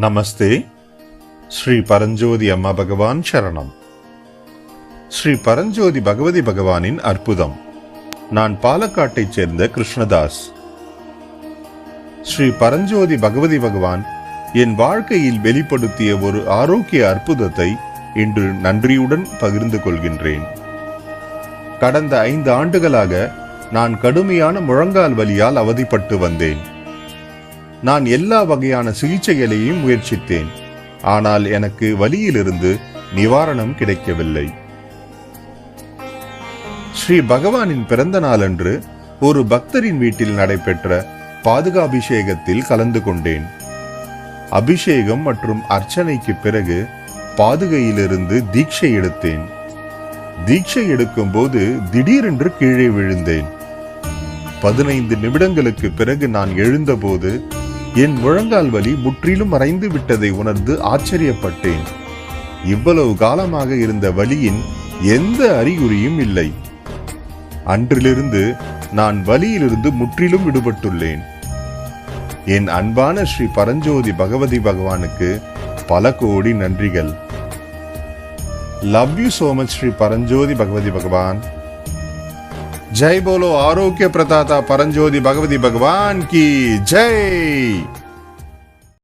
நமஸ்தே. ஸ்ரீ பரஞ்சோதி அம்மா பகவான் சரணம். ஸ்ரீ பரஞ்சோதி பகவதி பகவானின் அற்புதம். நான் பாலக்காட்டைச் சேர்ந்த கிருஷ்ணதாஸ். ஸ்ரீ பரஞ்சோதி பகவதி பகவான் என் வாழ்க்கையில் வெளிப்படுத்திய ஒரு ஆரோக்கிய அற்புதத்தை இன்று நன்றியுடன் பகிர்ந்து கொள்கின்றேன். கடந்த ஐந்து ஆண்டுகளாக நான் கடுமையான முழங்கால் வலியால் அவதிப்பட்டு வந்தேன். நான் எல்லா வகையான சிகிச்சைகளையும் முயற்சித்தேன். ஆனால் எனக்கு வலியிலிருந்து நிவாரணம் கிடைக்கவில்லை. ஸ்ரீ பகவானின் பிறந்த நாளன்று ஒரு பக்தரின் வீட்டில் நடைபெற்ற பாதுகாபிஷேகத்தில் கலந்து கொண்டேன். அபிஷேகம் மற்றும் அர்ச்சனைக்கு பிறகு பாதுகையிலிருந்து தீட்சை எடுத்தேன். தீட்சை எடுக்கும் போது திடீரென்று கீழே விழுந்தேன். பதினைந்து நிமிடங்களுக்கு பிறகு நான் எழுந்தபோது என் முழங்கால் வலி முற்றிலும் மறைந்து விட்டதை உணர்ந்து ஆச்சரியப்பட்டேன். இவ்வளவு காலமாக இருந்த வலியின் எந்த அறிகுறியும் இல்லை. அன்றிலிருந்து நான் வலியிலிருந்து முற்றிலும் விடுபட்டுள்ளேன். என் அன்பான ஸ்ரீ பரஞ்சோதி பகவதி பகவானுக்கு பல கோடி நன்றிகள். Love you so much Shri Paranjothi Bhagavathi Bhagavan. जय बोलो आरोग्य प्रदाता परंजोधि भगवती भगवान की जय।